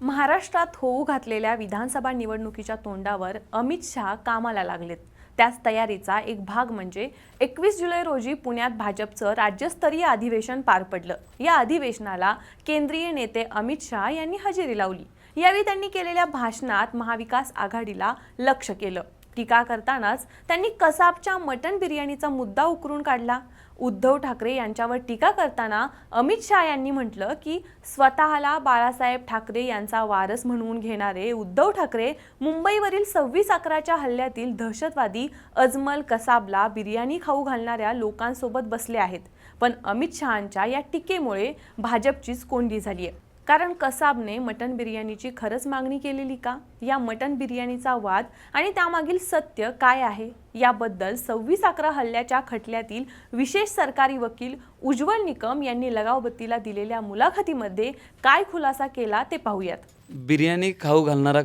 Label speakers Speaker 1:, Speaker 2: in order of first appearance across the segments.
Speaker 1: महाराष्ट्रात होऊ घातलेल्या विधानसभा निवडणुकीच्या तोंडावर अमित शहा कामाला लागलेत. त्याच तयारीचा एक भाग म्हणजे एकवीस जुलै रोजी पुण्यात भाजपचं राज्यस्तरीय अधिवेशन पार पडलं. या अधिवेशनाला केंद्रीय नेते अमित शहा यांनी हजेरी लावली. यावेळी त्यांनी केलेल्या भाषणात महाविकास आघाडीला लक्ष केलं. टीका करतानाच त्यांनी कसाबच्या मटन बिर्याणीचा मुद्दा उकरून काढला. उद्धव ठाकरे यांच्यावर टीका करताना अमित शहा यांनी म्हटलं की स्वतःला बाळासाहेब ठाकरे यांचा वारस म्हणून घेणारे उद्धव ठाकरे मुंबईवरील सव्वीस अकराच्या हल्ल्यातील दहशतवादी अजमल कसाबला बिर्याणी खाऊ घालणाऱ्या लोकांसोबत बसले आहेत. पण अमित शहांच्या या टीकेमुळे भाजपचीच कोंडी झाली आहे कारण कसाबने मटन बिर्याणीची खरंच मागणी केलेली का? या मटन बिर्याणीचा वाद आणि त्यामागील सत्य काय आहे? याबद्दल सव्वीस अकरा हल्ल्याच्या खटल्यातील विशेष सरकारी वकील उज्ज्वल निकम यांनी लगावबत्तीला दिलेल्या मुलाखतीमध्ये काय खुलासा केला ते पाहूयात.
Speaker 2: बिर्याणी खाऊ घालणारा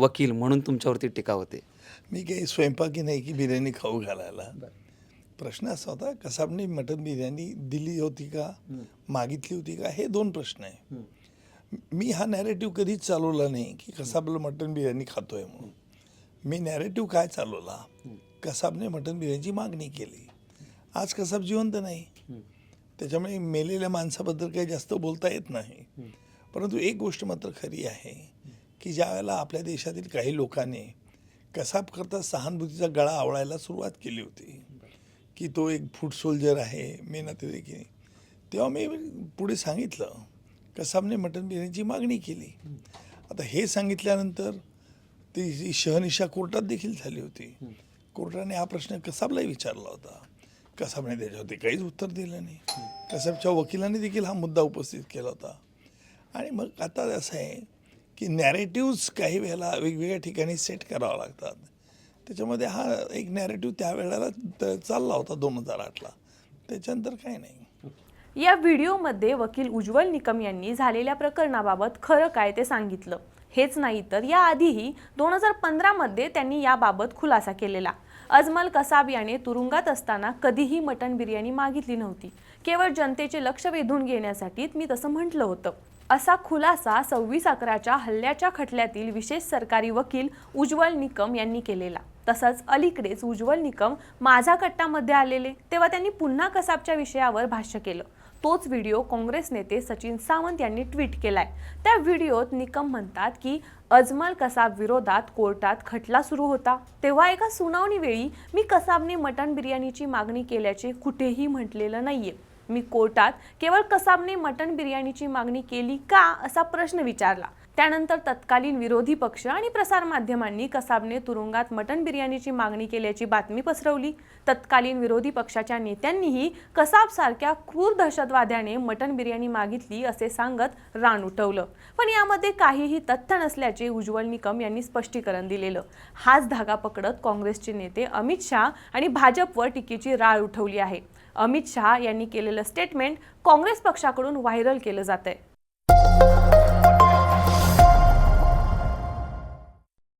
Speaker 2: वकील म्हणून तुमच्यावरती टीका होते.
Speaker 3: मी काही स्वयंपाकी नाही की बिर्याणी खाऊ घालायला. प्रश्न असा होता कसाबने मटन बिर्याणी दिली होती का? मागितली होती का? हे दोन प्रश्न आहे. मी हा नॅरेटिव्ह कधीच चालवला नाही की कसाबला मटन बिर्याणी खातोय म्हणून. मी नॅरेटिव्ह काय चालवला? कसाबने मटन बिर्याणीची मागणी केली. आज कसाब जिवंत नाही. त्याच्यामुळे मेलेल्या माणसाबद्दल काही जास्त बोलता येत नाही. परंतु एक गोष्ट मात्र खरी आहे की ज्या वेळेला आपल्या देशातील काही लोकांनी कसाब करता सहानुभूतीचा गळा आवळायला सुरुवात केली होती की तो एक फूड सोल्जर आहे मेहनत देखील तेव्हा मी पुढे सांगितलं कसाबने मटन बिर्याणीची मागणी केली. आता हे सांगितल्यानंतर ती जी शहनिशा कोर्टात देखील झाली होती. कोर्टाने हा प्रश्न कसाबलाही विचारला होता. कसाबने त्याच्यावरती काहीच उत्तर दिलं नाही. कसाबच्या वकिलांनी देखील हा मुद्दा उपस्थित केला होता. आणि मग आता असं आहे की नॅरेटिव्ज काही वेळेला वेगवेगळ्या ठिकाणी सेट करावं लागतात. त्याच्यामध्ये हा एक नॅरेटिव्ह त्यावेळेला त- चालला होता दोन हजार आठला. त्याच्यानंतर काही नाही.
Speaker 1: या व्हिडिओमध्ये वकील उज्ज्वल निकम यांनी झालेल्या प्रकरणाबाबत खरं काय ते सांगितलं. हेच नाही तर याआधीही दोन हजार पंधरामध्ये त्यांनी याबाबत खुलासा केलेला. अजमल कसाब याने तुरुंगात असताना कधीही मटण बिर्याणी मागितली नव्हती. केवळ जनतेचे लक्ष वेधून घेण्यासाठी मी तसं म्हटलं होतं. असा खुलासा सव्वीस अकराच्या हल्ल्याच्या खटल्यातील विशेष सरकारी वकील उज्ज्वल निकम यांनी केलेला. तसंच अलीकडेच उज्ज्वल निकम माझा कट्टामध्ये आलेले तेव्हा त्यांनी पुन्हा कसाबच्या विषयावर भाष्य केलं. तोच व्हिडिओ काँग्रेस नेते सचिन सावंत यांनी ट्विट केलाय. त्या व्हिडिओत निकम म्हणतात की अजमल कसाब विरोधात कोर्टात खटला सुरू होता. तेव्हा एका सुनावणीवेळी मी कसाबने मटण बिर्याणीची मागणी केल्याचे कुठेही म्हटलेलं नाहीये. मी कोर्टात केवळ कसाबने मटण बिर्याणीची मागणी केली का असा प्रश्न विचारला. त्यानंतर तत्कालीन विरोधी पक्ष आणि प्रसारमाध्यमांनी कसाबने तुरुंगात मटण बिर्याणीची मागणी केल्याची बातमी पसरवली. तत्कालीन विरोधी पक्षाच्या नेत्यांनीही कसाब सारख्या क्रूर दहशतवाद्याने मटण बिर्याणी मागितली असे सांगत रान उठवलं. पण यामध्ये काहीही तथ्य नसल्याचे उज्ज्वल निकम यांनी स्पष्टीकरण दिलेलं. हाच धागा पकडत काँग्रेसचे नेते अमित शहा आणि भाजपवर टीकेची राळ उठवली आहे. अमित शहा यांनी केलेलं स्टेटमेंट काँग्रेस पक्षाकडून व्हायरल केलं जात आहे